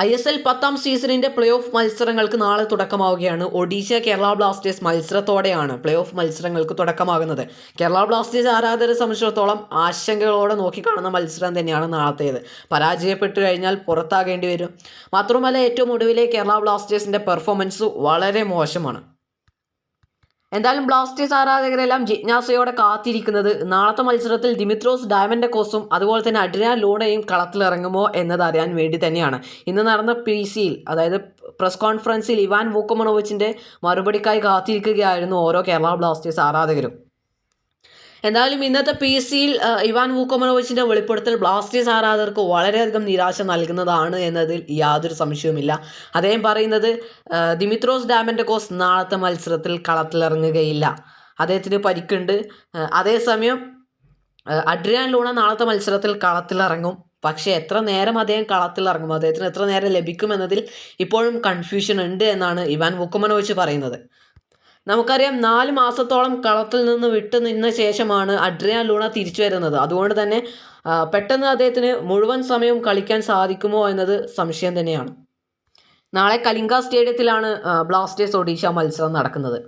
I S L പത്താം സീസണിന്റെ play off മത്സരങ്ങൾക്ക് നാളെ തുടക്കമാവുകയാണ്. ഒഡീഷ കേരള ബ്ലാസ്റ്റേഴ്സ് മത്സരത്തോടെയാണ് പ്ലേ ഓഫ് മത്സരങ്ങൾക്ക് തുടക്കമാകുന്നത്. കേരള ബ്ലാസ്റ്റേഴ്സ് ആരാധകരെ സംബന്ധിച്ചിടത്തോളം ആശങ്കകളോടെ നോക്കിക്കാണുന്ന മത്സരം തന്നെയാണ് നാളത്തേത്. പരാജയപ്പെട്ടു കഴിഞ്ഞാൽ പുറത്താകേണ്ടി വരും. മാത്രമല്ല ഏറ്റവും ഒടുവിലെ കേരള ബ്ലാസ്റ്റേഴ്സിന്റെ പെർഫോമൻസ് വളരെ മോശമാണ്. എന്തായാലും ബ്ലാസ്റ്റേഴ്സ് ആരാധകരെല്ലാം ജിജ്ഞാസയോടെ കാത്തിരിക്കുന്നത്. നാളത്തെ മത്സരത്തിൽ ദിമിത്രോസ് ഡയമൻഡക്കോസും അതുപോലെ തന്നെ അഡ്രിയാൻ ലൂണയും കളത്തിലിറങ്ങുമോ എന്നത് അറിയാൻ വേണ്ടി തന്നെയാണ്. ഇന്ന് നടന്ന പി സിയിൽ അതായത് പ്രസ് കോൺഫറൻസിൽ ഇവാൻ വൂക്കമണോവിച്ചിന്റെ മറുപടിക്കായി കാത്തിരിക്കുകയായിരുന്നു ഓരോ കേരള ബ്ലാസ്റ്റേഴ്സ് ആരാധകരും. എന്തായാലും ഇന്നത്തെ പി സിയിൽ ഇവാൻ വൂക്കോമനോവിച്ചിന്റെ വെളിപ്പെടുത്തൽ ബ്ലാസ്റ്റേഴ്സ് ആരാധകർക്ക് വളരെയധികം നിരാശ നൽകുന്നതാണ് എന്നതിൽ യാതൊരു സംശയവുമില്ല. അദ്ദേഹം പറയുന്നത് ദിമിത്രോസ് ഡാമന്റെ കോസ് നാളത്തെ മത്സരത്തിൽ കളത്തിലിറങ്ങുകയില്ല. അദ്ദേഹത്തിന് പരിക്കുണ്ട്. അതേസമയം അഡ്രിയാൻ ലൂണ നാളത്തെ മത്സരത്തിൽ കളത്തിലിറങ്ങും. പക്ഷേ എത്ര നേരം അദ്ദേഹം കളത്തിലിറങ്ങും? അദ്ദേഹത്തിന് എത്ര നേരം ലഭിക്കും എന്നതിൽ ഇപ്പോഴും കൺഫ്യൂഷൻ ഉണ്ട് എന്നാണ് ഇവാൻ വുക്കുമനോവിച്ച് പറയുന്നത്. നമുക്കറിയാം നാല് മാസത്തോളം കളത്തിൽ നിന്ന് വിട്ടു നിന്ന ശേഷമാണ് അഡ്രിയാൻ ലൂണ തിരിച്ചു വരുന്നത്. അതുകൊണ്ട് തന്നെ പെട്ടെന്ന് അദ്ദേഹത്തിന് മുഴുവൻ സമയവും കളിക്കാൻ സാധിക്കുമോ എന്നത് സംശയം തന്നെയാണ്. നാളെ കലിംഗ സ്റ്റേഡിയത്തിലാണ് ബ്ലാസ്റ്റേഴ്സ് ഒഡീഷ മത്സരം നടക്കുന്നത്.